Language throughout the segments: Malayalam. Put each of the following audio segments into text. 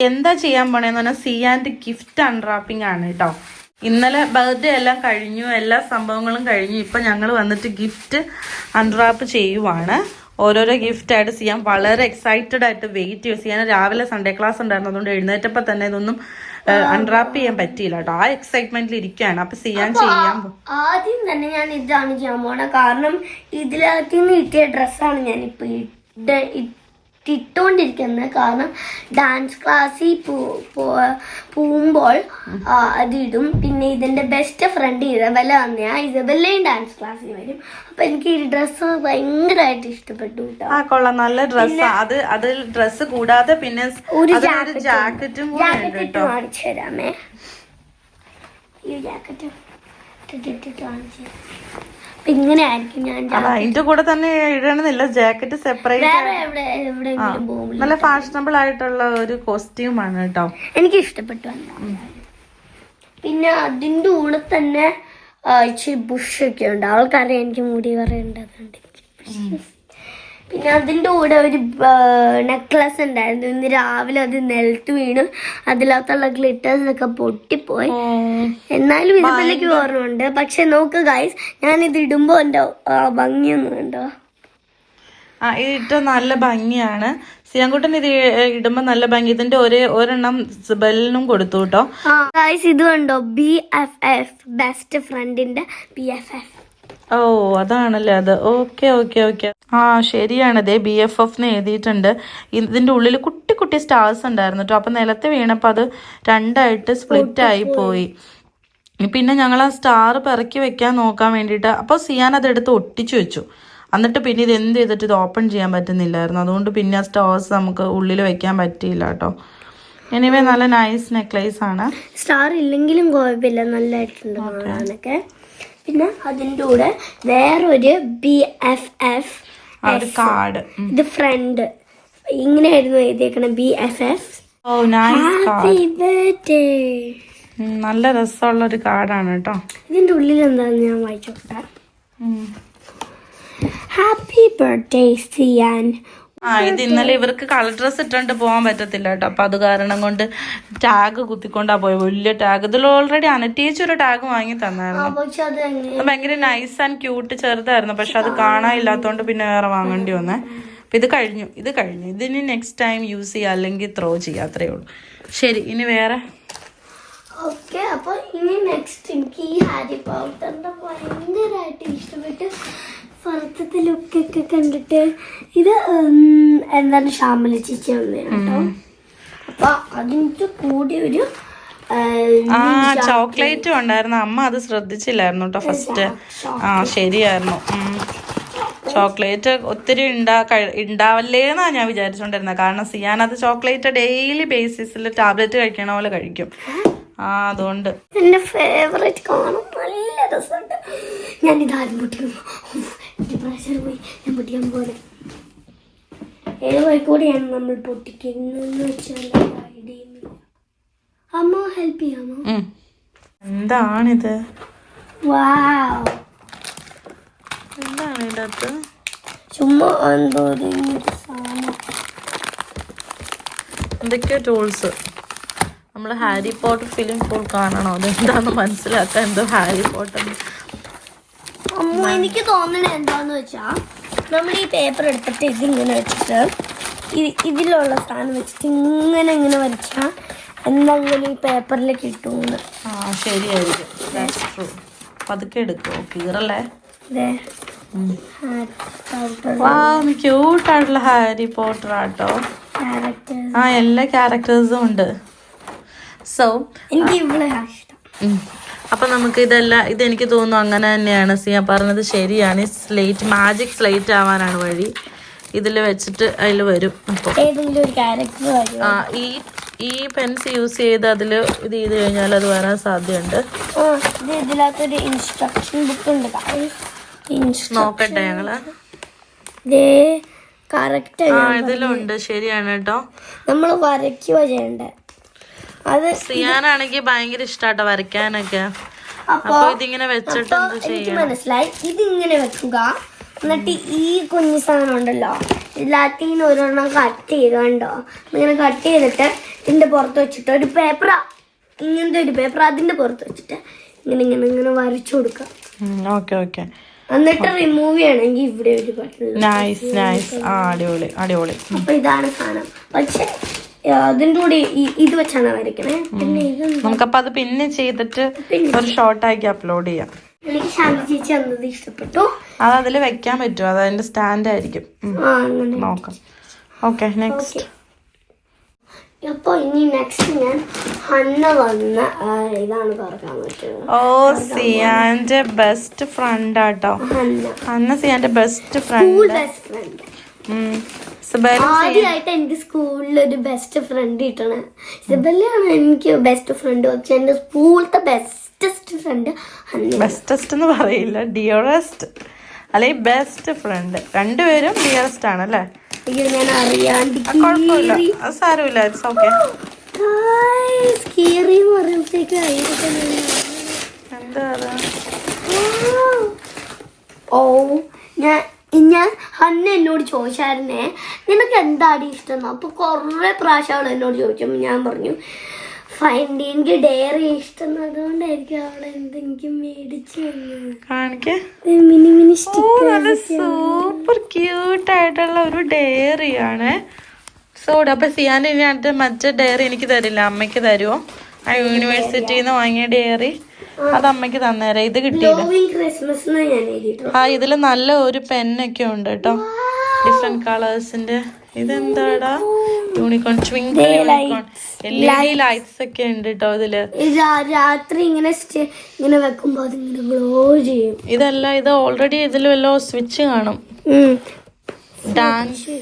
എന്താ ചെയ്യാൻ പോണേന്ന് പറഞ്ഞാൽ സിയാന്റെ ഗിഫ്റ്റ് അൺറാപ്പിംഗ് ആണ് കേട്ടോ ഇന്നലെ ബർത്ത്ഡേ എല്ലാം കഴിഞ്ഞു എല്ലാ സംഭവങ്ങളും കഴിഞ്ഞു. ഇപ്പൊ ഞങ്ങൾ വന്നിട്ട് ഗിഫ്റ്റ് അൺറാപ്പ് ചെയ്യുവാണ്. ഓരോരോ ഗിഫ്റ്റ് ആയിട്ട് സിയാൻ വളരെ എക്സൈറ്റഡ് ആയിട്ട് വെയിറ്റ് ചെയ്യും. സിയാൻ രാവിലെ സൺഡേ ക്ലാസ് ഉണ്ടായിരുന്നു അതുകൊണ്ട് എഴുന്നേറ്റപ്പോ തന്നെ ഇതൊന്നും അൺറാപ്പ് ചെയ്യാൻ പറ്റിയില്ല കേട്ടോ ആ എക്സൈറ്റ്മെന്റിൽ ഇരിക്കുകയാണ് അപ്പൊ സിയാൻ ചെയ്യാൻ പോ- ആദ്യം തന്നെ ഞാൻ ഇതാണ് ചെയ്യാൻ പോണത് കാരണം ഇതിലാക്കി നിന്ന് കിട്ടിയ ഡ്രസ്സാണ് ഞാൻ ഇപ്പൊ ഇട്ട് ഇട്ടുകൊണ്ടിരിക്കുന്നത് കാരണം ഡാൻസ് ക്ലാസ്സിൽ പോകുമ്പോൾ അതിടും. പിന്നെ ഇതിന്റെ ബെസ്റ്റ് ഫ്രണ്ട് ഇസബല്ല വന്നയാ ഇസബല്ലയും ഡാൻസ് ക്ലാസ്സിൽ വരും. അപ്പൊ എനിക്ക് ഈ ഡ്രസ്സ് ഭയങ്കരമായിട്ട് ഇഷ്ടപ്പെട്ടു കേട്ടോ ആ കൊള്ളാം. നല്ല ഡ്രസ്സ് അത് അതിൽ ഡ്രസ്സ് കൂടാതെ പിന്നെ ഒരു ജാക്കറ്റും ജാക്കറ്റ് കാണിച്ചു തരാമേ. ഈ ജാക്കറ്റ് ഇട്ടിട്ട് കാണിച്ചു തരാം. ഇങ്ങനെ ആയിരിക്കും ഞാൻ അത് അതിന്റെ കൂടെ തന്നെ ഇടണമെന്നില്ല. ജാക്കറ്റ് സെപ്പറേറ്റ് നല്ല ഫാഷനബിൾ ആയിട്ടുള്ള ഒരു കോസ്റ്റ്യൂം ആണ് കേട്ടോ. എനിക്ക് ഇഷ്ടപ്പെട്ടു പിന്നെ അതിന്റെ കൂടെ തന്നെ ഇച്ചിരി ബുഷൊക്കെ ഉണ്ട്. അവൾക്കറിയാം എനിക്ക് മുടി പറയേണ്ടതുണ്ട് പിന്നെ അതിന്റെ കൂടെ ഒരു നെക്ലസ് ഉണ്ടായിരുന്നു. ഇന്ന് രാവിലെ അത് നിലത്ത് വീണു. അതിലകത്തുള്ള ഗ്ലിറ്റേഴ്സ് ഒക്കെ പൊട്ടിപ്പോയി. എന്നാലും ഇതുപോലേക്ക് ഓർമ്മയുണ്ട്. പക്ഷെ നോക്ക് ഗൈസ് ഞാൻ ഇത് ഇടുമ്പോ എന്റെ ഭംഗിയൊന്നും ഉണ്ടോ? ആ ഇത് ഇട്ട നല്ല ഭംഗിയാണ്. സിയാൻകുട്ടൻ ഇത് ഇടുമ്പോ നല്ല ഭംഗി. ഇതിന്റെ ഒരേ ഒരെണ്ണം ബെല്ലിനും കൊടുത്തു കേട്ടോ. ഇത് കണ്ടോ? ബി എഫ് എഫ് ബെസ്റ്റ് ഫ്രണ്ടിന്റെ ബി എഫ് എഫ് ഓ അതാണല്ലേ അത്. Okay okay okay. ആ ശരിയാണ്. ദേ ബി എഫ് എഫ് എന്ന് എഴുതിയിട്ടുണ്ട്. ഇതിന്റെ ഉള്ളിൽ കുട്ടി കുട്ടി സ്റ്റാർസ് ഉണ്ടായിരുന്നു കേട്ടോ അപ്പൊ നിലത്ത് വീണപ്പോ അത് രണ്ടായിട്ട് സ്പ്ലിറ്റ് ആയി പോയി. പിന്നെ ഞങ്ങൾ ആ സ്റ്റാർ പിറക്കി വെക്കാൻ നോക്കാൻ വേണ്ടിട്ട് അപ്പോൾ സിയാൻ അത് എടുത്ത് ഒട്ടിച്ചു വെച്ചു. എന്നിട്ട് പിന്നെ ഇത് എന്ത് ചെയ്തിട്ട് ഇത് ഓപ്പൺ ചെയ്യാൻ പറ്റുന്നില്ലായിരുന്നു. അതുകൊണ്ട് പിന്നെ ആ സ്റ്റാർസ് നമുക്ക് ഉള്ളിൽ വെക്കാൻ പറ്റിയില്ല കേട്ടോ എനിവേ നല്ല നൈസ് നെക്ലേസ് ആണ്. സ്റ്റാർ ഇല്ലെങ്കിലും കുഴപ്പമില്ല. നല്ലതായിട്ടുണ്ട് പിന്നെ അതിന്റെ കൂടെ വേറൊരു ബി എഫ് എഫ് കാർഡ് ഇത് ഫ്രണ്ട് ഇങ്ങനെയായിരുന്നു എഴുതിയേക്കണം ബി എഫ് എഫ് നല്ല രസമുള്ള ഒരു കാർഡാണ് കേട്ടോ. ഇതിന്റെ ഉള്ളിൽ എന്താന്ന് ഞാൻ വായിച്ചോട്ടെ. ഹാപ്പി ബർത്ത്ഡേ സിയാൻ ആ ഇത് ഇന്നലെ ഇവർക്ക് കളർ ഡ്രസ് ഇട്ടുകൊണ്ട് പോകാൻ പറ്റത്തില്ല കേട്ടോ. അപ്പൊ അത് കാരണം കൊണ്ട് ടാഗ് കുത്തിക്കൊണ്ടാ പോയത് വലിയ ടാഗ്. ഇതിൽ ഓൾറെഡി അനറ്റേച്ച് ഒരു ടാഗ് വാങ്ങി തന്നായിരുന്നു. ഭയങ്കര നൈസ് ആൻഡ് ക്യൂട്ട് ചെറുതായിരുന്നു. പക്ഷെ അത് കാണാനില്ലാത്തോണ്ട് പിന്നെ വേറെ വാങ്ങേണ്ടി വന്നേ. അപ്പൊ ഇത് കഴിഞ്ഞു. ഇത് കഴിഞ്ഞു. ഇതിനി നെക്സ്റ്റ് ടൈം യൂസ് ചെയ്യുക അല്ലെങ്കിൽ ത്രോ ചെയ്യുക അത്രേ ഉള്ളൂ. ശരി ഇനി വേറെ? ഓക്കെ അപ്പൊ ഇനി നെക്സ്റ്റ് എനിക്ക് ഈ ഹാരി പോട്ടറിന്റെ ഭയങ്കരമായിട്ട് ഇഷ്ടപ്പെട്ട് പുറത്തത്തെ ലുക്കൊക്കെ കണ്ടിട്ട്. ഇത് എന്താണ് ശ്യാമല ചേച്ചി വന്നത് കേട്ടോ അപ്പൊ കൂടി ഒരു ആ ചോക്ലേറ്റും ഉണ്ടായിരുന്നു. അമ്മ അത് ശ്രദ്ധിച്ചില്ലായിരുന്നു കേട്ടോ ഫസ്റ്റ് ആ ശരിയായിരുന്നു. ചോക്ലേറ്റ് ഒത്തിരി ഉണ്ടാ കഴി- ഉണ്ടാവല്ലേ എന്നാ ഞാൻ വിചാരിച്ചോണ്ടിരുന്നത് കാരണം സിയാൻ അത് ചോക്ലേറ്റ് ഡെയിലി ബേസിസിൽ ടാബ്ലറ്റ് കഴിക്കണ പോലെ കഴിക്കും. ആ അതുകൊണ്ട്. എന്റെ ഫേവറേറ്റ് കാണും നല്ല രസമുണ്ട്. ഞാൻ ഇതാരും പ്രഷർ പോയി. ഞാൻ പൊട്ടിക്കാൻ പോലെ ഏത് വഴിക്കൂടെയാണ് നമ്മൾ പൊട്ടിക്കുന്നതെന്ന് വെച്ചാൽ ഐഡിയയില്ല അമ്മ ഹെൽപ്പ് ചെയ്യാമോ. എന്താണിത്? വാവ് എന്താണ് ചുമ്മാ എന്തോ ഒരു ഇങ്ങനത്തെ സാധനം. എന്തൊക്കെയോ ടൂൾസ് നമ്മൾ ഹാരി പോട്ടർ ഫിലിം ഫുൾ കാണണോ? അതെന്താണെന്ന് മനസ്സിലാക്കാൻ എന്തോ ഹാരി പോട്ടർ അമ്മ എനിക്ക് തോന്നണ എന്താന്ന് വെച്ചാ നമ്മൾ ഈ പേപ്പർ എടുത്തിട്ട് ഇതിങ്ങനെ വെച്ചിട്ട് ഇതിലുള്ള സാധനം വെച്ചിട്ട് ഇങ്ങനെ ഇങ്ങനെ വരച്ചാൽ എന്തെങ്കിലും ഈ പേപ്പറിൽ കിട്ടുമെന്ന്. ആ ശരിയായിരിക്കും. പതുക്കെ എടുക്കുമോ കീറല്ലേ ക്യൂട്ടായിട്ടുള്ള ഹാരി പോട്ടർ ആട്ടോ. ആ എല്ലാ ക്യാരക്ടേഴ്സും ഉണ്ട്. സോ എനിക്ക് ഇവിടെ ഇഷ്ടം അപ്പൊ നമുക്ക് ഇതെല്ലാം ഇതെനിക്ക് തോന്നുന്നു അങ്ങനെ തന്നെയാണ്. സിയ പറഞ്ഞത് ശരിയാണ്. സ്ലേറ്റ് മാജിക് സ്ലേറ്റ് ആവാനാണ് വഴി. ഇതിൽ വെച്ചിട്ട് അതിൽ വരും അപ്പോൾ ആ ഈ ഈ പെൻസ് യൂസ് ചെയ്ത് അതിൽ ഇത് ചെയ്ത് കഴിഞ്ഞാൽ അത് വരാൻ സാധ്യതയുണ്ട്. ആ ഇത് ഇതിനകത്തൊരു ഇൻസ്ട്രക്ഷൻ ബുക്ക് ഉണ്ട്. നോക്കട്ടെ ഞങ്ങൾ. കറക്റ്റ് ആ ഇതിലുണ്ട്. ശരിയാണ് കേട്ടോ. നമ്മൾ വരയ്ക്കുക ചെയ്യണ്ടേ? അത് സിയാനാണെങ്കിൽ ഭയങ്കര ഇഷ്ടാട്ടോ വരയ്ക്കാനൊക്കെ. അപ്പൊ ഇതിങ്ങനെ വെച്ചിട്ട് എന്ത് എനിക്ക് ചെയ്യണം മനസ്സിലായി. ഇതിങ്ങനെ വെക്കുക. എന്നിട്ട് ഈ കുഞ്ഞു സാധനം ഉണ്ടല്ലോ എല്ലാത്തിനും ഒരെണ്ണം കട്ട് ചെയ്യുക കണ്ടോ? ഇങ്ങനെ കട്ട് ചെയ്തിട്ട് ഇതിന്റെ പുറത്ത് വെച്ചിട്ട് ഒരു പേപ്പറാ ഇങ്ങനത്തെ ഒരു പേപ്പർ അതിന്റെ പുറത്ത് വെച്ചിട്ട് ഇങ്ങനെ ഇങ്ങനെ ഇങ്ങനെ വരച്ചു കൊടുക്കുക. Okay okay. എന്നിട്ട് റിമൂവ് ചെയ്യണമെങ്കിൽ ഇവിടെ ഒരു ബട്ടൺ നൈസ് നൈസ് ആ അടിപൊളി അടിപൊളി. അപ്പൊ ഇതാണ് സാധനം. പക്ഷെ അതിന്റെ കൂടെ ഇത് വെച്ചാണ് വരയ്ക്കണേ. പിന്നെ ഇത് നമുക്കപ്പോൾ അത് പിന്നെ ചെയ്തിട്ട് ഒരു ഷോർട്ടാക്കി അപ്ലോഡ് ചെയ്യാം. എനിക്ക് ശാന്തി ചേച്ചി എന്നത് ഇഷ്ടപ്പെട്ടു. അത് അതിൽ വെക്കാൻ പറ്റും അത് അതിന്റെ സ്റ്റാൻഡ് ആയിരിക്കും. നോക്കാം. ഓക്കെ നെക്സ്റ്റ് ഇനി നെക്സ്റ്റ് ഞാൻ ഹന്ന വന്ന ഇതാണ് തുറക്കാൻ പറ്റുന്നത്. ഓ സിയാന്റെ ബെസ്റ്റ് ഫ്രണ്ട് ആട്ടോ. ഹന്ന. സിയാന്റെ ബെസ്റ്റ് ഫ്രണ്ട് ബെസ്റ്റ് ഫ്രണ്ട് ആദ്യമായിട്ട് എനിക്ക് സ്കൂളിൽ ഒരു ബെസ്റ്റ് ഫ്രണ്ട് കിട്ടണ. സിബല്ലാണ് എനിക്ക് ബെസ്റ്റ് ഫ്രണ്ട് പക്ഷെ എന്റെ സ്കൂളത്തെ ബെസ്റ്റസ്റ്റ് ഫ്രണ്ട് ബെസ്റ്റസ്റ്റ് എന്ന് പറയില്ല. ഡിയറസ്റ്റ് അല്ലെ ബെസ്റ്റ് ഫ്രണ്ട് രണ്ടുപേരും ഡിയറസ്റ്റ് ആണ് അല്ലേ? അയ്യോ ഞാൻ അറിയാണ്ട് കുഴപ്പമില്ല. സാരമില്ല. ഇറ്റ്സ് ഓക്കെ കീറി എന്ന് പറയുമ്പോഴത്തേക്ക് ആയിരിക്കും എന്താ? ഓ ഞാൻ ഞാൻ അന്ന് എന്നോട് ചോദിച്ചായിരുന്നേ നിനക്ക് എന്താണ് ഇഷ്ടം? അപ്പോൾ അപ്പൊ കുറെ പ്രാവശ്യം അവൾ എന്നോട് ചോദിച്ചപ്പോൾ ഞാൻ പറഞ്ഞു ഫൈൻഡ് എനിക്ക് ഡയറി ഇഷ്ടം അതുകൊണ്ടായിരിക്കും അവൾ എന്തെങ്കിലും മേടിച്ചു മിനി മിനി നല്ല സൂപ്പർ ക്യൂട്ട് ആയിട്ടുള്ള ഒരു ഡയറി ആണ്. സോഡ് അപ്പൊ സിയാൻ ഇനി അടുത്ത മറ്റേ ഡയറി എനിക്ക് തരില്ല. അമ്മയ്ക്ക് തരുമോ ആ യൂണിവേഴ്സിറ്റിയിൽ നിന്ന് വാങ്ങിയ ഡയറി അത് അമ്മയ്ക്ക് തന്നേരെ. ഇത് കിട്ടിയില്ല. ആ ഇതിൽ നല്ല ഒരു പെന്നൊക്കെ ഉണ്ട് കേട്ടോ. ഡിഫറെന്റ് കളേഴ്സിന്റെ ഇതെന്താടാ? Unicorn twinkle unicorn L E D lights ഒക്കെ ഉണ്ട് കേട്ടോ ഇതിൽ. ഇത് രാത്രി ഇങ്ങനെ ഇങ്ങനെ വെക്കുമ്പോ അതിങ്ങനെ ഗ്ലോ ചെയ്യും. ഇതല്ല ഇത് ഓൾറെഡി ഇതിൽ വല്ലോ സ്വിച്ച് കാണും. ഡാൻസ്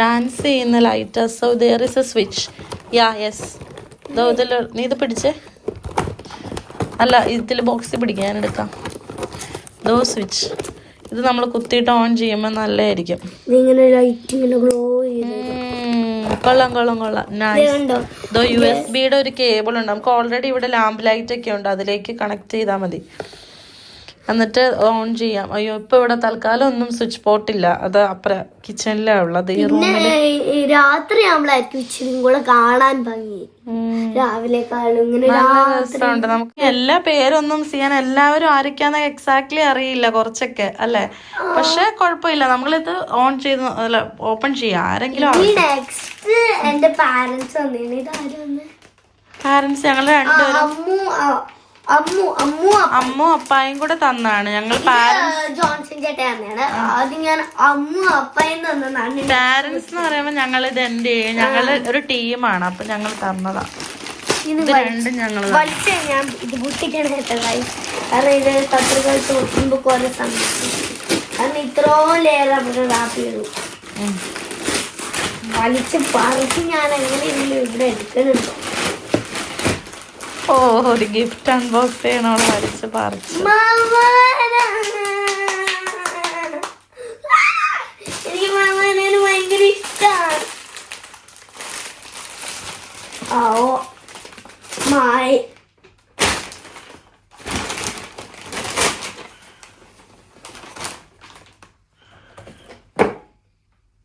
ഡാൻസ് ചെയ്യുന്ന light so there is a switch yeah yes ഇതോ ഇതിൽ നീ ഇത് പിടിച്ചേ? അല്ല ഇതിൽ ബോക്സിൽ പിടിക്കാൻ എടുക്കാം. ദോ സ്വിച്ച് ഇത് നമ്മൾ കുത്തിയിട്ട് ഓൺ ചെയ്യുമ്പോൾ നല്ലതായിരിക്കും ലൈറ്റ് ഇങ്ങനെ ഗ്ലോ കൊള്ളാം കൊള്ളാം കൊള്ളാം. ഇതോ യു എസ് ബിയുടെ ഒരു കേബിൾ ഉണ്ട്. നമുക്ക് ഓൾറെഡി ഇവിടെ ലാമ്പ് ലൈറ്റ് ഒക്കെ ഉണ്ട്. അതിലേക്ക് കണക്ട് ചെയ്താൽ മതി. എന്നിട്ട് ഓൺ ചെയ്യാം. അയ്യോ ഇപ്പൊ ഇവിടെ തൽക്കാലം ഒന്നും സ്വിച്ച് പോട്ടില്ല അത് അപ്പുറ കിച്ചണിലാ ഉള്ളത്. ഈ റൂമിൽ രാത്രി ആവുമ്പോഴായിരിക്കും ഇച്ചിരി കൂടെ കാണാൻ ഭംഗി. രാവിലെ ഇങ്ങനെ രസമുണ്ട്. നമുക്ക് എല്ലാ പേരൊന്നും ചെയ്യാൻ എല്ലാവരും ആരൊക്കെയാന്ന് എക്സാക്ട്ലി അറിയില്ല കുറച്ചൊക്കെ അല്ലെ? പക്ഷെ കുഴപ്പമില്ല. നമ്മളിത് ഓൺ ചെയ്ത് അല്ല ഓപ്പൺ ചെയ്യാം. ആരെങ്കിലും നെക്സ്റ്റ് എന്റെ പാരന്റ്സ് ഇതാരും പാരന്റ്സ് ഞങ്ങൾ രണ്ടുപേരും. അമ്മു അപ്പായും കൂടെ തന്നാണ്. ഞങ്ങൾ പാരന്റ്സ് ആ, ജോൺസൺ ചേട്ടയാണ് ആദ്യം ഞാൻ അമ്മു അപ്പയും തന്നതാണ്. പാരന്റ്സ് എന്ന് പറയുമ്പോ ഞങ്ങൾ ഇത് എന്റെ ഞങ്ങൾ ഒരു ടീമാണ്. അപ്പൊ ഞങ്ങൾ തന്നതാ. ഇത് ഇത് രണ്ടും ഞങ്ങൾ വലിച്ച ഞാൻ ഇത് പൊട്ടിക്കാൻ കേട്ടതായി കാരണം ഇത് കത്രികൾ തോക്കുമ്പോ കുറെ സമയം കാരണം ഇത്രയും ലെയർ അവിടെ റാപ്പിയുള്ളൂ വലിച്ച് പറിച്ച് ഞാൻ എങ്ങനെയെങ്കിലും ഇവിടെ എടുക്കുന്നുണ്ടോ ഓ ഒരു ഗിഫ്റ്റ് അൺബോക്സ് ചെയ്യണോട് വരച്ച് പറിച്ചു മാമാന. എനിക്ക് മാമാനെ ഭയങ്കര ഇഷ്ടമാണ് ഓ മായി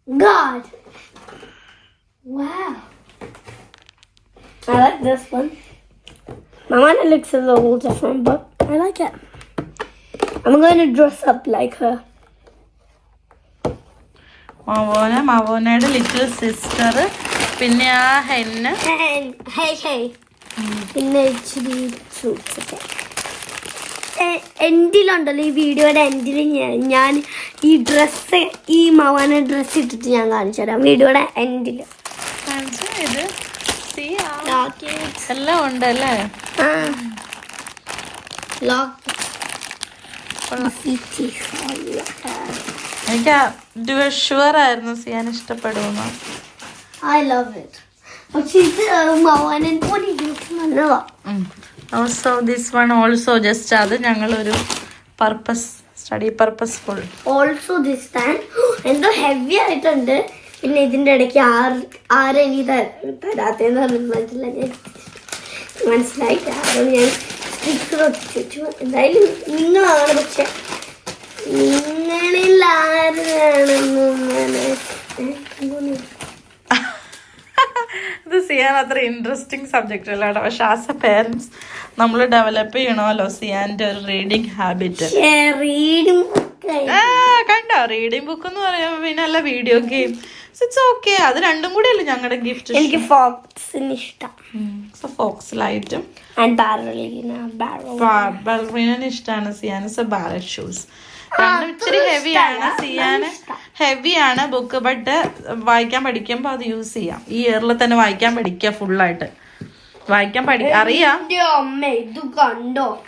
God. Wow. I like this one. Looks a little different, but I like it. I'm going to dress up like her. Moana മവോനയുടെ little sister പിന്നെ ആ ഹെന്ന്? And hey, hey. പിന്നെ ഇച്ചിരി ഫ്രൂട്ട്സ് ഒക്കെ. എൻഡിലുണ്ടല്ലോ ഈ വീഡിയോയുടെ എൻഡിൽ ഞാൻ ഞാൻ ഈ ഡ്രസ്സ് ഈ മവാന ഡ്രസ്സ് ഇട്ടിട്ട് ഞാൻ കാണിച്ചു തരാം വീഡിയോയുടെ എൻഡിൽ ഇത്? എല്ലാം ഉണ്ടല്ലേ? എനിക്ക് ഷുവർ ആയിരുന്നു സിയാൻ ഇഷ്ടപ്പെടുമെന്ന്. ഐ ലവ് ഇറ്റ് പക്ഷെ ഇത് മവാനൻ പോലെ നല്ലതാ also this one also just അത് ഞങ്ങളൊരു purpose study purpose full also this എന്തോ ഹെവി ആയിട്ടുണ്ട്. പിന്നെ ഇതിന്റെ ഇടയ്ക്ക് ആറ് ആരെനിക്ക് തരാത്തേന്ന് പറഞ്ഞു മനസ്സിലായി അതുകൊണ്ട് ഞാൻ വെച്ചു എന്തായാലും നിങ്ങളാണ് പക്ഷെ നിങ്ങളിൽ ആരാണെന്ന് ഇത് സിയാൻ അത്ര ഇൻട്രസ്റ്റിംഗ് സബ്ജക്റ്റ് അല്ല കേട്ടോ. പക്ഷെ ആസ് എ പേരൻസ് നമ്മൾ ഡെവലപ്പ് ചെയ്യണമല്ലോ സിയാന്റെ ഒരു റീഡിങ് ഹാബിറ്റ് റീഡിങ് ആ കണ്ടോ? റീഡിംഗ് ബുക്ക് എന്ന് പറയുമ്പോൾ പിന്നെ അല്ല വീഡിയോ ഗെയിം ഇറ്റ്സ് ഓക്കെ അത് രണ്ടും കൂടെ അല്ലേ ഞങ്ങളുടെ ഗിഫ്റ്റ് എനിക്ക് ഫോക്സിന് ഇഷ്ടം. സോ ഫോക്സ് ലൈറ്റും ഇഷ്ടമാണ് സിയാനസ് ബാലറ്റ് ഷൂസ് രണ്ടും ഹെവി ആണ് സിയാന് ഹെവിയാണ് ബുക്ക് ബട്ട് വായിക്കാൻ പഠിക്കുമ്പോൾ അത് യൂസ് ചെയ്യാം. ഈ ഇയറിൽ തന്നെ വായിക്കാൻ പഠിക്കുക ഫുള്ളായിട്ട് വായിക്കാൻ പഠി അറിയാം. ഇത് കണ്ടോ?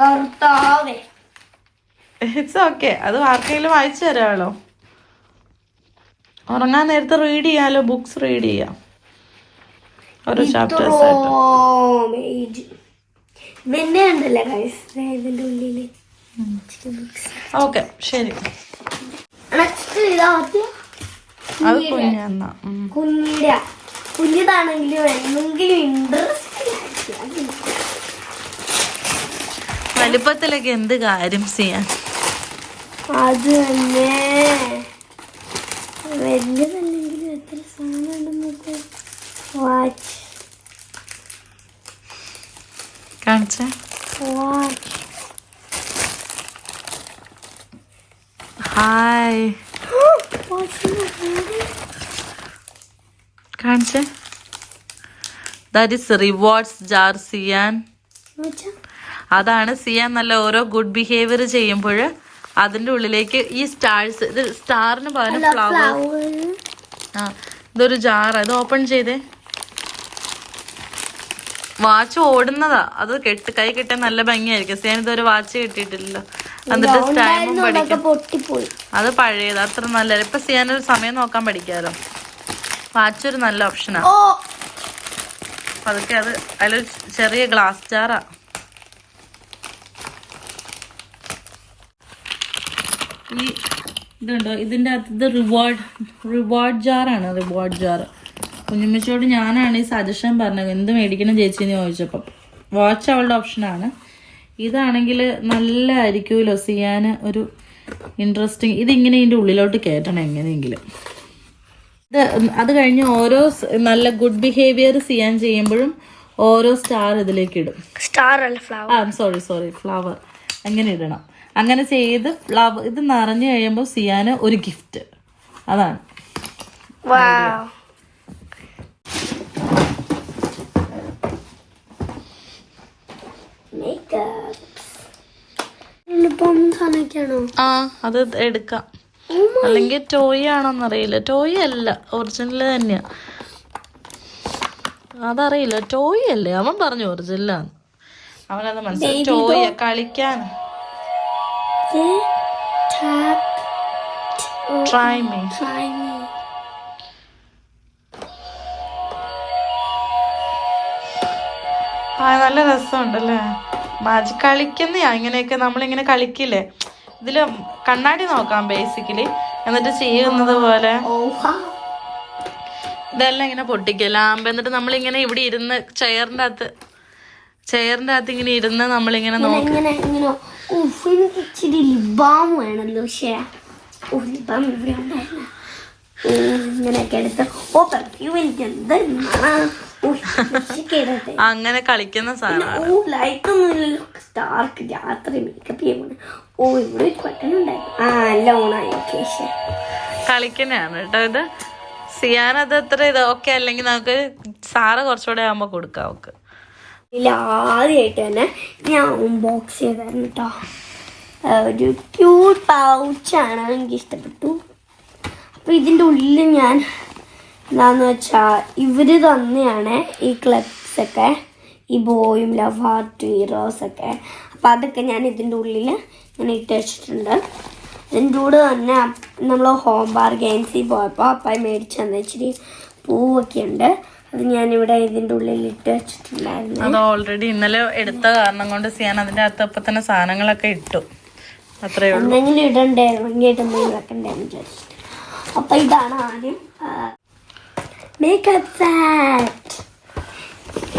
കർത്താവേ. ഇറ്റ്സ് ഓക്കെ അത് ആർക്കെങ്കിലും വായിച്ചു തരാമല്ലോ. ഉറങ്ങാൻ നേരത്തെ റീഡ് ചെയ്യാലോ ബുക്സ് റീഡ് ചെയ്യാം. ഓരോ ചാപ്റ്റേഴ്സ് ആയിട്ട്. പേജ് പിന്നെ ഉണ്ടല്ലേ ഗൈസ് ഇതിന്റെ ഉള്ളിൽ. ഓക്കെ ശരി. അത് കുഞ്ഞെന്നാ ഉം. കുഞ്ഞിന്റെ കുഞ്ഞിതാണെങ്കിലും എന്തെങ്കിലും ഇൻട്രസ്റ്റ് വലിപ്പത്തിലൊക്കെ എന്ത് കാര്യം ചെയ്യാൻ? അത് തന്നെ. വലിയതല്ലെങ്കിലും എത്ര സാധനം ഉണ്ടെന്നൊക്കെ വാച്ച് കാണിച്ച? വാച്ച് ഹായ് കാണിച്ച? That is rewards jar Siyan അതാണ് സിയാൻ നല്ല ഓരോ ഗുഡ് ബിഹേവിയർ ചെയ്യുമ്പോൾ അതിന്റെ ഉള്ളിലേക്ക് ഈ സ്റ്റാർസ് ഇത് സ്റ്റാറിന് പകരം ഫ്ലവർ ആ ഇതൊരു ജാറ ഇത് ഓപ്പൺ ചെയ്തേ. വാച്ച് ഓടുന്നതാ. അത് കെട്ട് കൈ കിട്ടാൻ നല്ല ഭംഗിയായിരിക്കും. സേന ഇതൊരു വാച്ച് കിട്ടിയിട്ടില്ലല്ലോ. എന്നിട്ട് ടൈമും പഠിക്കും അത് പഴയത്. അത്ര നല്ല ഇപ്പൊ സിയാൻ ഒരു സമയം നോക്കാൻ പഠിക്കാലോ. വാച്ച് ഒരു നല്ല ഓപ്ഷനാ അതൊക്കെ അത് അതിലൊരു ചെറിയ ഗ്ലാസ് ജാറാ ഈ ഇതുണ്ടോ? ഇതിന്റെ അകത്ത് ഇത് റിവാർഡ് റിവാർഡ് ജാറാണ് റിവാർഡ് ജാർ കുഞ്ഞുമ്മച്ചോട് ഞാനാണ് ഈ സജഷൻ പറഞ്ഞത്. എന്ത് മേടിക്കണം ചേച്ചി എന്ന് ചോദിച്ചപ്പം. വാച്ച് അവളുടെ ഓപ്ഷനാണ് ഇതാണെങ്കിൽ നല്ല ആയിരിക്കുമല്ലോ സിയാന് ഒരു ഇൻട്രസ്റ്റിങ് ഇതിങ്ങനെ ഇതിന്റെ ഉള്ളിലോട്ട് കയറ്റണം എങ്ങനെയെങ്കിലും. ഇത് അത് കഴിഞ്ഞ് ഓരോ നല്ല ഗുഡ് ബിഹേവിയർ ചെയ്യാൻ ചെയ്യുമ്പോഴും ഓരോ സ്റ്റാർ ഇതിലേക്ക് ഇടും. സ്റ്റാർ അല്ല ഫ്ലവർ ആ സോറി സോറി ഫ്ലവർ അങ്ങനെ ഇടണം. അങ്ങനെ ചെയ്ത് ഫ്ലവർ ഇത് നിറഞ്ഞു കഴിയുമ്പോൾ സിയാന് ഒരു ഗിഫ്റ്റ്. അതാണ്. വാവ്. മേക്കപ്പ്. സാധനമൊക്കെയാണോ ആ അത് എടുക്കാം. അല്ലെങ്കിൽ ടോയ് ആണോന്നറിയില്ല. ടോയ് അല്ല ഒറിജിനൽ തന്നെയാ. അതറിയില്ല ടോയ് അല്ലേ? അവൻ പറഞ്ഞു ഒറിജിനലാന്ന് അവനത് മനസ്സിലായി. ടോയ് കളിക്കാൻ. Tap try me try me ആ നല്ല രസമുണ്ടല്ലേ? മാജിക് കളിക്കുന്നയാ ഇങ്ങനെയൊക്കെ നമ്മളിങ്ങനെ കളിക്കില്ലേ? ഇതിൽ കണ്ണാടി നോക്കാം ബേസിക്കലി എന്നിട്ട് ചെയ്യുന്നത് പോലെ. ഇതെല്ലാം ഇങ്ങനെ പൊട്ടിക്കുക. ലാമ്പ് എന്നിട്ട് നമ്മളിങ്ങനെ ഇവിടെ ഇരുന്ന് ചെയറിന്റെ അകത്ത് ചെയറിന്റെ അകത്ത് ഇങ്ങനെ ഇരുന്ന് നമ്മളിങ്ങനെ നോക്കും. ഇങ്ങനെ ഇങ്ങനെ ഉഫ് എനിക്ക് ഇച്ചിരി ലിബാം വേണമല്ലോ പക്ഷേ ഓ ലിബാം ഇവിടെ ഉണ്ടായിരുന്നു ഇങ്ങനെയൊക്കെ എടുത്ത്. ഓ പെർഫ്യൂം എനിക്ക് എന്ത് അങ്ങനെ കളിക്കുന്ന സാധനം ഓ ലൈറ്റ് ഒന്നുമില്ലല്ലോ സ്റ്റാർക്ക് രാത്രി മേക്കപ്പ് ചെയ്യുമ്പോൾ ഓ ഇവിടെ ഒരു ബട്ടൺ ഉണ്ടായിരുന്നു. ആ അല്ല ഓണായി ഓക്കെ ശരി കളിക്കുന്നതാണ് കേട്ടോ ഇത്. സിയാനത് അത്ര ഇത് ഓക്കെ അല്ലെങ്കിൽ നമുക്ക് സാറ് കുറച്ചുകൂടെ ആകുമ്പോ കൊടുക്കാം അവക്ക് ഇതിൽ ആദ്യമായിട്ട് തന്നെ ഞാൻ അൺബോക്സ് ചെയ്തായിരുന്നു കേട്ടോ ഒരു ക്യൂട്ട് പൗച്ചാണ് എനിക്ക് ഇഷ്ടപ്പെട്ടു. അപ്പോൾ ഇതിന്റെ ഉള്ളിൽ ഞാൻ എന്താന്ന് വെച്ചാൽ ഇവർ തന്നെയാണ് ഈ ക്ലബ്സൊക്കെ ഈ ബോയും ലവ് ഹാർട്ട് ഹീറോസ് ഒക്കെ. അപ്പോൾ അതൊക്കെ ഞാൻ ഇതിന്റെ ഉള്ളിൽ ഞാൻ ഇട്ട് വെച്ചിട്ടുണ്ട്. ഇതിന്റെ കൂടെ തന്നെ നമ്മൾ ഹോം ബാർ ഗെയിംസിൽ പോയപ്പോൾ അപ്പായി മേടിച്ചു തന്നെ ഇച്ചിരി പൂവൊക്കെ ഉണ്ട്. അത് ഞാനിവിടെ ഇതിന്റെ ഉള്ളിൽ ഇട്ട് വെച്ചിട്ടില്ലായിരുന്നു അത് ഓൾറെഡി ഇന്നലെ എടുത്ത കാരണം കൊണ്ട് സിയാൻ അതിന്റെ അകത്ത് അപ്പൊ തന്നെ സാധനങ്ങളൊക്കെ ഇട്ടു. അത്രേ ഉള്ളൂ. എന്തെങ്കിലും വിചാരിച്ചിട്ട്. അപ്പൊ ഇതാണ് ആദ്യം മേക്കപ്പ് സാറ്റ്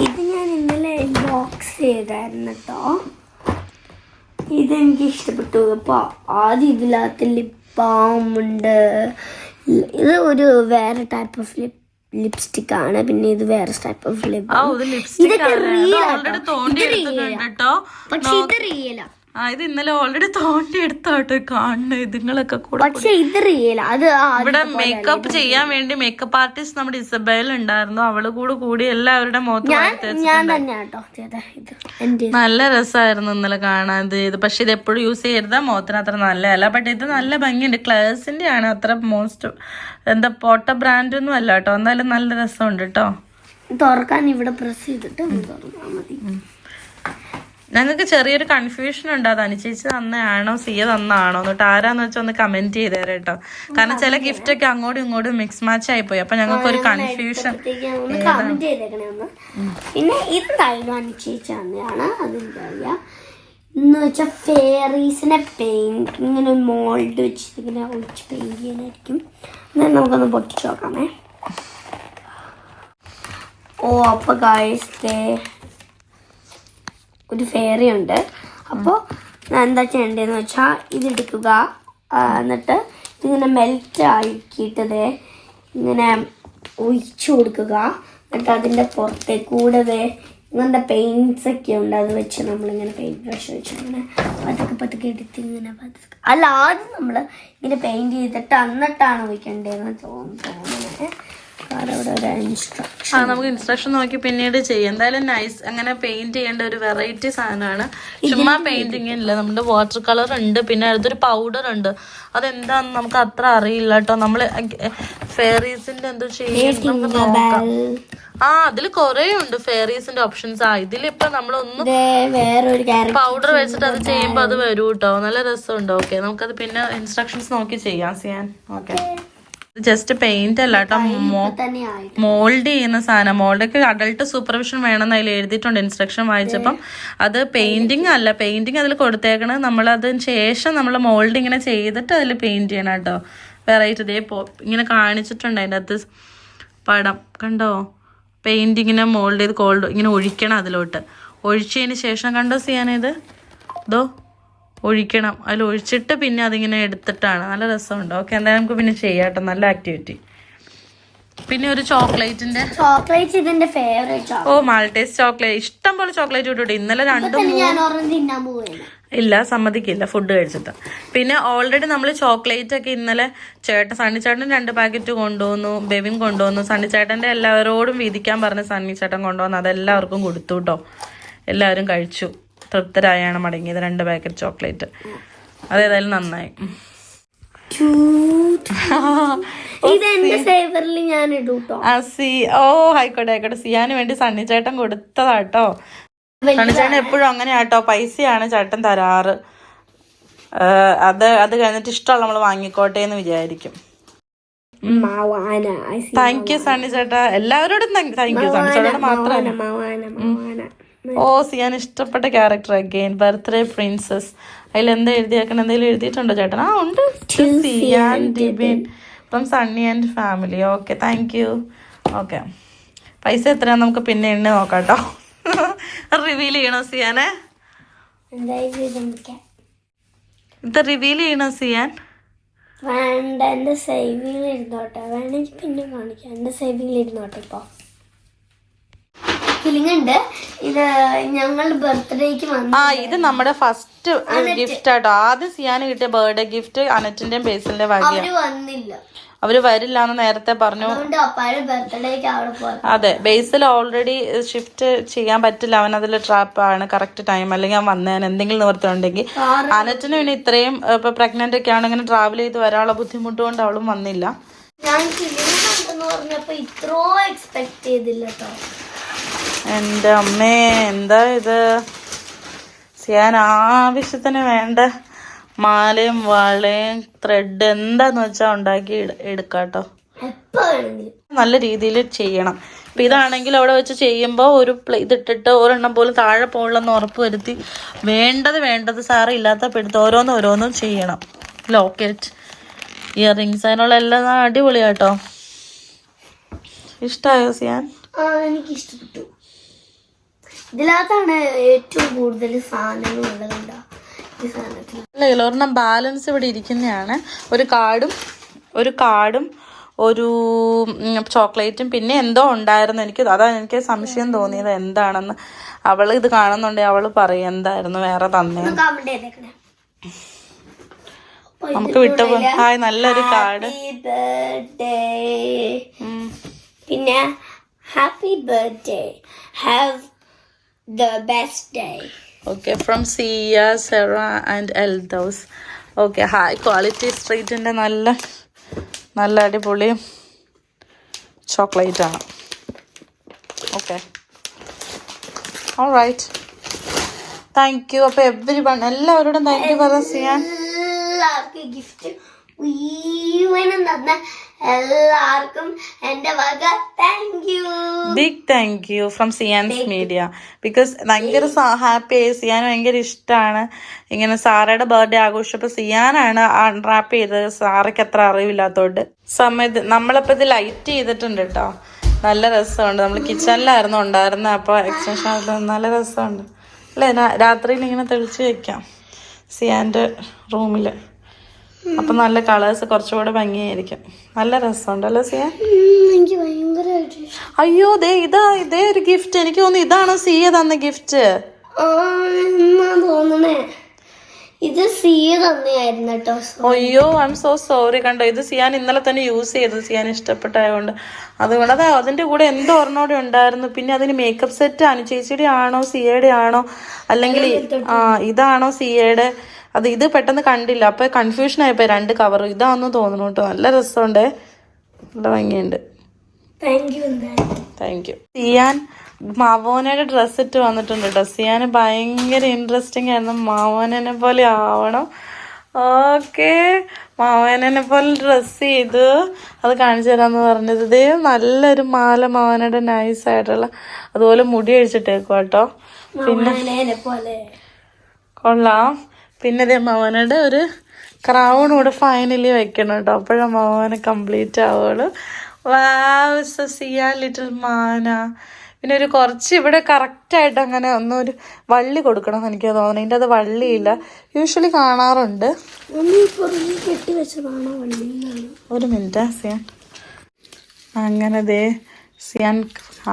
ഇത് ഞാൻ ഇന്നലെ ബോക്സ് ചെയ്തായിരുന്നു കേട്ടോ ഇതെനിക്ക് ഇഷ്ടപ്പെട്ടു. അപ്പോൾ ആദ്യം ഇതിനകത്ത് ലിപ് ബാം ഉണ്ട്. ഇത് ഒരു വേറെ ടൈപ്പ് ഓഫ് ലിപ് ലിപ്സ്റ്റിക് ആണ്. പിന്നെ ഇത് വേറെ ടൈപ്പ് ഓഫ് ലിപ് ലിപ്സ്റ്റിക് ഇതൊക്കെ റിയൽ പക്ഷെ ഇത് റിയലാ ആ ഇത് ഇന്നലെ ഓൾറെഡി തോണ്ടി എടുത്തോട്ടോ കാണുന്നത് ഇതുങ്ങളൊക്കെ കൂടെ പക്ഷേ ഇത് റിയലാ അത് ഇവിടെ മേക്കപ്പ് ചെയ്യാൻ വേണ്ടി മേക്കപ്പ് ആർട്ടിസ്റ്റ് നമ്മുടെ ഇസബേൽ ഉണ്ടായിരുന്നു. അവൾ കൂടെ കൂടി എല്ലാവരുടെ മുഖത്ത് നല്ല രസമായിരുന്നു ഇന്നലെ കാണാൻ. ഇത് പക്ഷെ ഇത് എപ്പോഴും യൂസ് ചെയ്യരുത്. മുഖത്തിന് അത്ര നല്ലതല്ല. ബട്ട് ഇത് നല്ല ഭംഗിയുണ്ട്. ക്ലേഴ്സിന്റെ ആണ് അത്ര മോസ്റ്റ് എന്താ പോട്ട ബ്രാൻഡ് ഒന്നും അല്ല കേട്ടോ. എന്നാലും നല്ല രസമുണ്ട് കേട്ടോ. തുറക്കാൻ ഇവിടെ പ്രസ് ചെയ്തിട്ട് ഒന്ന് തുറന്നാ മതി. ഞങ്ങൾക്ക് ചെറിയൊരു കൺഫ്യൂഷൻ ഉണ്ട്. അത് അനുചേച്ചി തന്നെയാണോ സിയ തന്നാണോ എന്നിട്ട് ആരാന്ന് വെച്ചാൽ ഒന്ന് കമന്റ് ചെയ്തേരെ കേട്ടോ. കാരണം ചില ഗിഫ്റ്റ് ഒക്കെ അങ്ങോട്ടും ഇങ്ങോട്ടും മിക്സ് മാച്ച് ആയി പോയി അപ്പൊ ഞങ്ങൾക്ക് ഒരു കൺഫ്യൂഷൻ പിന്നെ എന്തായാലും അനുചേച്ചി തന്നെയാണ്. എന്ന് വെച്ചാൽ ഫെയറീസിനെ പെയിന്റ് ഇങ്ങനെ മോൾഡ് വെച്ച് ഇങ്ങനെ ഒഴിച്ച് പെയിന്റ് ചെയ്യാനായിരിക്കും. എന്നാൽ നമുക്കൊന്ന് പൊട്ടിച്ച് നോക്കാമേ. ഓ അപ്പൊ ഗായ്സ് ഒരു ഫേറിയുണ്ട് അപ്പോൾ എന്താ ചെയ്യേണ്ടതെന്ന് വെച്ചാൽ ഇതെടുക്കുക. എന്നിട്ട് ഇങ്ങനെ മെൽറ്റ് ആക്കിയിട്ടത് ഇങ്ങനെ ഒഴിച്ചു കൊടുക്കുക. എന്നിട്ട് അതിന്റെ പുറത്തേക്ക് കൂടെ ദേ ഇങ്ങനത്തെ പെയിന്റ്സ് ഒക്കെ ഉണ്ട്. അത് വെച്ച് നമ്മളിങ്ങനെ പെയിന്റ് ബ്രഷ് വെച്ച് ഇങ്ങനെ പതുക്കെ പതുക്കെ എടുത്ത് ഇങ്ങനെ പതുക്കെ. അല്ല ആദ്യം നമ്മൾ ഇങ്ങനെ പെയിന്റ് ചെയ്തിട്ട് എന്നിട്ടാണ് ഒഴിക്കേണ്ടതെന്ന് തോന്നുന്നു തോന്നുന്നത്. ആ നമുക്ക് ഇൻസ്ട്രക്ഷൻ നോക്കി പിന്നീട് ചെയ്യാം. എന്തായാലും നൈസ് അങ്ങനെ പെയിന്റ് ചെയ്യേണ്ട ഒരു വെറൈറ്റി സാധനമാണ്. ചുമ്മാ പെയിന്റിങ് ഇല്ല. നമ്മുടെ വാട്ടർ കളർ ഉണ്ട്. പിന്നെ അടുത്തൊരു പൗഡർ ഉണ്ട്. അതെന്താന്ന് നമുക്ക് അത്ര അറിയില്ല കേട്ടോ. നമ്മൾ ഫെയറീസിന്റെ എന്തോ ചെയ്യും നമുക്ക് നോക്കാം. ആ അതിൽ കൊറേ ഉണ്ട് ഫെയറീസിന്റെ ഓപ്ഷൻസ് ആ ഇതിലിപ്പോ നമ്മളൊന്നും പൗഡർ വെച്ചിട്ട് അത് ചെയ്യുമ്പോ അത് വരൂ കേട്ടോ നല്ല രസമുണ്ട്. ഓക്കെ നമുക്കത് പിന്നെ ഇൻസ്ട്രക്ഷൻസ് നോക്കി ചെയ്യാം സിയാൻ. ഓക്കെ ജസ്റ്റ് പെയിന്റ് അല്ല കേട്ടോ മോൾഡ് ചെയ്യുന്ന സാധനം. മോൾഡൊക്കെ അഡൾട്ട് സൂപ്പർവിഷൻ വേണമെന്ന് അതിൽ എഴുതിയിട്ടുണ്ട് ഇൻസ്ട്രക്ഷൻ വായിച്ചപ്പം. അത്. പെയിന്റിങ് അല്ല പെയിന്റിങ് അതിൽ കൊടുത്തേക്കണത് നമ്മൾ അതിന് ശേഷം നമ്മൾ മോൾഡ് ഇങ്ങനെ ചെയ്തിട്ട് അതിൽ പെയിന്റ് ചെയ്യണം കേട്ടോ. വെറൈറ്റി ഇതേ പോ ഇങ്ങനെ കാണിച്ചിട്ടുണ്ട് അതിന്റെ അകത്ത് പടം. കണ്ടോ? പെയിന്റിങ്ങിനെ മോൾഡ് ചെയ്ത് കോൾഡ് ഇങ്ങനെ ഒഴിക്കണം അതിലോട്ട്. ഒഴിച്ചതിന് ശേഷം കണ്ടോ സിയാനിത് ഇതോ? ഒഴിക്കണം. അതിൽ ഒഴിച്ചിട്ട് പിന്നെ അതിങ്ങനെ എടുത്തിട്ടാണ്. നല്ല രസമുണ്ട്. ഓക്കെ എന്തായാലും നമുക്ക് പിന്നെ ചെയ്യാട്ടോ. നല്ല ആക്ടിവിറ്റി പിന്നെ ഒരു ചോക്ലേറ്റിന്റെ ചോക്ലേറ്റ് ഇതിന്റെ ഫേവറേറ്റ് ഓ മാൾട്ടേസ് ചോക്ലേറ്റ് ഇഷ്ടം പോലെ ചോക്ലേറ്റ് ഇട്ടിട്ട്. ഇന്നലെ രണ്ടും ഇല്ല സമ്മതിക്കില്ല. ഫുഡ് കഴിച്ചിട്ട്. പിന്നെ ഓൾറെഡി നമ്മൾ ചോക്ലേറ്റ് ഒക്കെ ഇന്നലെ ചേട്ടൻ സണ്ണി ചേട്ടൻ രണ്ട് പാക്കറ്റ് കൊണ്ടുവന്നു. ബെവിൻ കൊണ്ടുവന്നു. സണ്ണി ചേട്ടന്റെ എല്ലാവരോടും വീതിക്കാൻ പറഞ്ഞ് സണ്ണി ചേട്ടൻ കൊണ്ടുവന്നു അതെല്ലാവർക്കും കൊടുത്തു കേട്ടോ എല്ലാവരും കഴിച്ചു. തൃപ്തരായാണ് മടങ്ങിയത് രണ്ട് പാക്കറ്റ് ചോക്ലേറ്റ് അതേതായാലും നന്നായി. സി ഓ ആയിക്കോട്ടെ ആയിക്കോട്ടെ. സിയാന് വേണ്ടി സണ്ണി ചേട്ടൻ കൊടുത്തതാട്ടോ. സണ്ണി ചേട്ടൻ എപ്പോഴും അങ്ങനെയാട്ടോ. പൈസയാണ് ചേട്ടൻ തരാറ്. അത് അത് കഴിഞ്ഞിട്ട് ഇഷ്ടമുള്ള നമ്മൾ വാങ്ങിക്കോട്ടെ എന്ന് വിചാരിക്കും. താങ്ക് യു സണ്ണി ചേട്ടാ. എല്ലാവരോടും താങ്ക് യു സണ്ണി ചേട്ടനോട് മാത്രമല്ല. ഓ സിയാൻ ഇഷ്ടപ്പെട്ട ക്യാരക്ടർ അഗെയിൻ ബർത്ത്ഡേ പ്രിൻസസ് അതിൽ എന്താ എഴുതിയേക്കണം? എന്തെങ്കിലും എഴുതിയിട്ടുണ്ടോ ചേട്ടൻ? ആ ഉണ്ട്. Sian Dibin from Sunny and family okay thank you okay പൈസ എത്രയാന്ന് നമുക്ക് പിന്നെ എണ്ണ നോക്കാം കേട്ടോ റിവീൽ ചെയ്യണോ സിയാനെ? ഇത് റിവീൽ ചെയ്യണോ സിയാൻ? വേണ്ട എന്റെ സേവിങ്ങിൽ ഇരുന്നോട്ടെ. വേണമെങ്കിൽ പിന്നെ കാണിക്കാം. എന്റെ സേവിങ്ങിൽ ഇരുന്നോട്ടെ ഇപ്പൊ. ഉണ്ട്. ഇത് ഞങ്ങൾ ബർത്ത്ഡേക്ക് വന്നു. ആ ഇത് നമ്മുടെ ഫസ്റ്റ് ഗിഫ്റ്റ് ആട്ടോ. ആദ്യം സിയാന് കിട്ടിയ ബർത്ത്ഡേ ഗിഫ്റ്റ് അനറ്റിന്റെയും വകയാണ് അവർ വന്നില്ല. അവർ വരില്ല എന്ന് നേരത്തെ പറഞ്ഞു. അതുകൊണ്ട് അപ്പായുടെ ബർത്ത്ഡേക്ക് അവിടെ അതെ ബേസിൽ ഓൾറെഡി ഷിഫ്റ്റ് ചെയ്യാൻ പറ്റില്ല. അവൻ അതിൽ ട്രാപ്പ് ആണ്. കറക്റ്റ് ടൈം അല്ലെങ്കിൽ അവൻ വന്നേന്. എന്തെങ്കിലും നിവർത്തി ഉണ്ടെങ്കിൽ. അനറ്റിന് പിന്നെ ഇത്രയും ഇപ്പൊ പ്രഗ്നന്റ് ഒക്കെ ആണ് ഇങ്ങനെ ട്രാവൽ ചെയ്ത് വരാനുള്ള ബുദ്ധിമുട്ട് കൊണ്ട് അവളും വന്നില്ല. ഞാൻ പറഞ്ഞപ്പോ ഇത്രോ എക്സ്പെക്ട് ചെയ്തില്ല കേട്ടോ എന്റെ അമ്മേ എന്താ ഇത്? ചെയ്യാൻ ആവശ്യത്തിന് വേണ്ട മാലയും വാളയും ത്രെഡ് എന്താന്ന് വെച്ചാൽ ഉണ്ടാക്കി എടു- എടുക്കാട്ടോ. നല്ല രീതിയിൽ ചെയ്യണം. അപ്പം ഇതാണെങ്കിൽ അവിടെ വെച്ച് ചെയ്യുമ്പോൾ ഒരു പ്ലേ ഇതിട്ടിട്ട് ഒരെണ്ണം പോലും താഴെ പോകണമെന്ന് ഉറപ്പ് വരുത്തി വേണ്ടത് വേണ്ടത് സാറ് ഇല്ലാത്ത പെടുത്ത് ഓരോന്നും ഓരോന്നും ചെയ്യണം. ലോക്കറ്റ് ഇയർ റിങ്സ് അതിനുള്ള എല്ലാം അടിപൊളിയാട്ടോ. ഇഷ്ടമായോ സിയാൻ? ആ എനിക്ക് ഇഷ്ടപ്പെട്ടു ഇതിനകത്താണ് ഏറ്റവും കൂടുതൽ സാധനങ്ങൾ ഉള്ളതുണ്ടോ ഈ സാധനത്തിൽ അല്ല ഒരെണ്ണം ബാലൻസ് ഇവിടെ ഇരിക്കുന്നതാണ്. ഒരു കാർഡും ഒരു കാർഡും ഒരു ചോക്ലേറ്റും പിന്നെ എന്തോ ഉണ്ടായിരുന്നു എനിക്ക്. അതാണ് എനിക്ക് സംശയം തോന്നിയത് എന്താണെന്ന്. അവൾ ഇത് കാണുന്നുണ്ടെങ്കിൽ അവൾ പറയും എന്തായിരുന്നു വേറെ തന്നെ നമുക്ക് വിട്ടു ഹായ് നല്ലൊരു കാർഡ്. പിന്നെ happy birthday have the best day. Okay, from Sia, Sarah, and Eldos. Okay hi Quality സ്ട്രീറ്റിന്റെ നല്ല നല്ല അടിപൊളി ചോക്ലേറ്റ് ആണ്. Okay all right thank you അപ്പോൾ എവരി വൺ എല്ലാവരോടും താങ്ക് യു പറയാൻ ഗിഫ്റ്റ് ഈവനും തന്ന എല്ലാവർക്കും എന്റെ വക thank you big thank you from Sian's media because ഭയങ്കര ഹാപ്പി ആയി. സിയാൻ ഭയങ്കര ഇഷ്ടമാണ് ഇങ്ങനെ സാറയുടെ ബർത്ത്ഡേ ആഘോഷിച്ചപ്പോൾ സിയാനാണ് അൺറാപ്പ് ചെയ്തത്. സാറയ്ക്ക് അത്ര അറിവില്ലാത്തോണ്ട്. സമയത്ത് നമ്മളിപ്പോൾ ഇത് ലൈറ്റ് ചെയ്തിട്ടുണ്ട് കേട്ടോ നല്ല രസമുണ്ട്. നമ്മൾ കിച്ചണിലായിരുന്നു ഉണ്ടായിരുന്നത് അപ്പോൾ എക്സ്റ്റൻഷൻ നല്ല രസമുണ്ട്. അല്ലേ രാത്രിയിൽ ഇങ്ങനെ തെളിച്ച് വെക്കാം. സിയാന്റെ റൂമിൽ അപ്പം നല്ല കളേഴ്സ് കുറച്ചുകൂടെ ഭംഗിയായിരിക്കും. നല്ല രസമുണ്ട് അല്ലേ സിയാൻ എനിക്ക് ഭയങ്കരമായിട്ട് ഇഷ്ടം. അയ്യോ ദേ ഇതാ ഇതേ ഒരു ഗിഫ്റ്റ് എനിക്ക് തോന്നുന്നു ഇതാണ് സിയ തന്ന ഗിഫ്റ്റ് ഇത് സിയ തന്നെയായിരുന്നു കേട്ടോ അയ്യോ ഐ എം സോ സോറി കണ്ടോ ഇത് സിയാൻ ഇന്നലെ തന്നെ യൂസ് ചെയ്തത് സിയാൻ ഇഷ്ടപ്പെട്ടായതുകൊണ്ട്. അതുകൊണ്ട് അതെ അതിന്റെ കൂടെ എന്തോ ഒരെണ്ണോടെ ഉണ്ടായിരുന്നു. പിന്നെ അതിന് മേക്കപ്പ് സെറ്റ് അനുചേച്ചിയുടെ ആണോ. സിയയുടെ ആണോ അല്ലെങ്കിൽ ആ ഇതാണോ സിയയുടെ അത് ഇത് പെട്ടെന്ന് കണ്ടില്ല. അപ്പൊ കൺഫ്യൂഷൻ ആയിപ്പോ രണ്ട് കവർ ഇതാണെന്ന് തോന്നുന്നു കേട്ടോ. നല്ല രസമുണ്ട്. നല്ല ഭംഗിയുണ്ട്. താങ്ക് യു സിയാൻ മാവോനയുടെ ഡ്രസ്സ് ഇട്ട് വന്നിട്ടുണ്ട് കേട്ടോ. സിയാന് ഭയങ്കര ഇൻട്രസ്റ്റിംഗ് ആയിരുന്നു. മാവോനെ പോലെ ആവണം. ഓക്കെ. മാവനെ പോലെ ഡ്രസ്സ് ചെയ്ത് അത് കാണിച്ചു തരാമെന്ന് പറഞ്ഞത്. ഇതേ നല്ലൊരു മാല മാവനയുടെ നൈസ് ആയിട്ടുള്ള. അതുപോലെ മുടി അഴിച്ചിട്ടേക്കും കേട്ടോ. പിന്നെ കൊള്ളാം. പിന്നെ ഇതേ മാവനയുടെ ഒരു ക്രൗൺ കൂടെ ഫൈനലി വെക്കണം കേട്ടോ. അപ്പോഴാണ് മോന് കംപ്ലീറ്റ് ആവുള്ളൂ. വാവ് ലിറ്റിൽ മാന പിന്നെ ഒരു കുറച്ച് ഇവിടെ കറക്റ്റായിട്ട് അങ്ങനെ ഒന്നൊരു വള്ളി കൊടുക്കണം എനിക്ക് തോന്നുന്നു എന്റെ അത് വള്ളിയില്ല. യൂഷ്വലി കാണാറുണ്ട്. ഒരു മിനിറ്റ് സിയാൻ. അങ്ങനെ ദേ സിയാൻ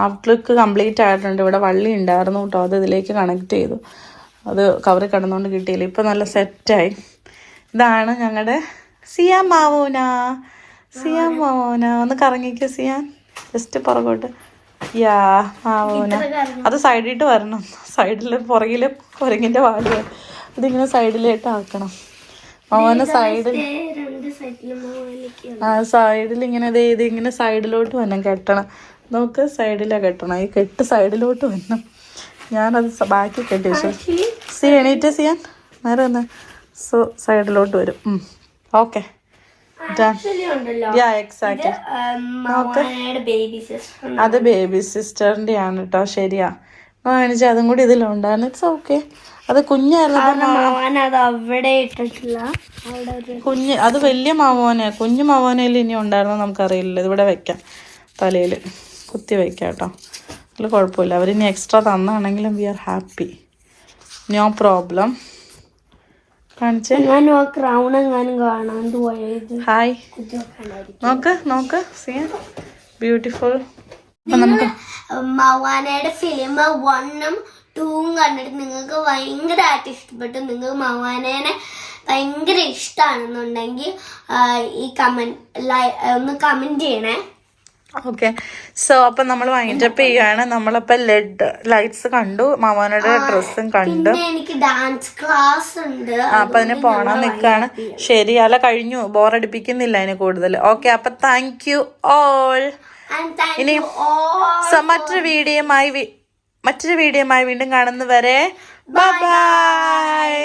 ഔട്ട്ലുക്ക് കംപ്ലീറ്റ് ആയിട്ടുണ്ട്. ഇവിടെ വള്ളി ഉണ്ടായിരുന്നു കേട്ടോ. അത് ഇതിലേക്ക് കണക്ട് ചെയ്തു. അത് കവറിൽ കിടന്നുകൊണ്ട് കിട്ടിയില്ല. ഇപ്പം നല്ല സെറ്റായി ഇതാണ് ഞങ്ങളുടെ സിയാൻ മാവോന. സിയാൻ മാവോന. ഒന്ന് കറങ്ങിക്കോ സിയാൻ ജസ്റ്റ് പുറകോട്ട്. യാ മാവോന. അത് സൈഡിട്ട് വരണം. സൈഡിൽ പുറകിൽ കുരങ്ങിന്റെ വാട് അതിങ്ങനെ സൈഡിലായിട്ട് ആക്കണം. മാവോന സൈഡിൽ ആ സൈഡിൽ ഇങ്ങനെ ഇത് ഇങ്ങനെ സൈഡിലോട്ട് വരണം. കെട്ടണം. നോക്ക് സൈഡിലാണ് കെട്ടണം. ഈ കെട്ട് സൈഡിലോട്ട് വരണം. ഞാനത് ബാക്കി കെട്ടി വെച്ചു. സി എണീറ്റ് ചെയ്യാൻ നേരെ ഒന്ന് സോ സൈഡിലോട്ട് വരും. ഓക്കെ. അത് ബേബി സിസ്റ്ററിന്റെ ആണ് കേട്ടോ ശരിയാ. കാണിച്ചാൽ അതും കൂടി ഇതിലുണ്ടായിരുന്നു ഇറ്റ്സ് ഓക്കെ അത് കുഞ്ഞായിരുന്നു കുഞ്ഞ് അത് വലിയ മാവോനെ കുഞ്ഞു മാവോനയിൽ ഇനി ഉണ്ടായിരുന്നോ നമുക്കറിയില്ല. ഇതിവിടെ വെക്കാം. തലയിൽ കുത്തി വെക്കാം കേട്ടോ അതിൽ കുഴപ്പമില്ല. അവരിനി extra തന്നാണെങ്കിലും we are happy no problem കാണിച്ചേ? ഹായ് നോക്ക് നോക്ക്. സീ ബ്യൂട്ടിഫുൾ അപ്പം നമുക്ക് മവാനയുടെ ഫിലിം വണ്ണും ടൂവും കണ്ടിട്ട് നിങ്ങൾക്ക് ഭയങ്കരമായിട്ട് ഇഷ്ടപ്പെട്ടു. നിങ്ങൾക്ക് മവാനേനെ ഭയങ്കര ഇഷ്ടമാണെന്നുണ്ടെങ്കിൽ ഈ കമന്റ് ഒന്ന് കമന്റ് ചെയ്യണേ. ഓക്കെ സോ അപ്പം നമ്മൾ വൈൻഡപ്പ് ചെയ്യാണ് നമ്മളപ്പോൾ ലെഡ് ലൈറ്റ്സ് കണ്ടു. മാമോനോട് ഡ്രസ്സും കണ്ടു. എനിക്ക് ഡാൻസ് ക്ലാസ് ഉണ്ട്. അപ്പൊ അതിന് പോണാൻ നിൽക്കാണ് ശരി അല്ല കഴിഞ്ഞു. ബോറടിപ്പിക്കുന്നില്ല അതിന് കൂടുതൽ ഓക്കെ അപ്പൊ താങ്ക് യു ഓൾ ഇനി. സോ മറ്റൊരു വീഡിയോയുമായി മറ്റൊരു വീഡിയോയുമായി വീണ്ടും കാണുന്നവരെ ബൈ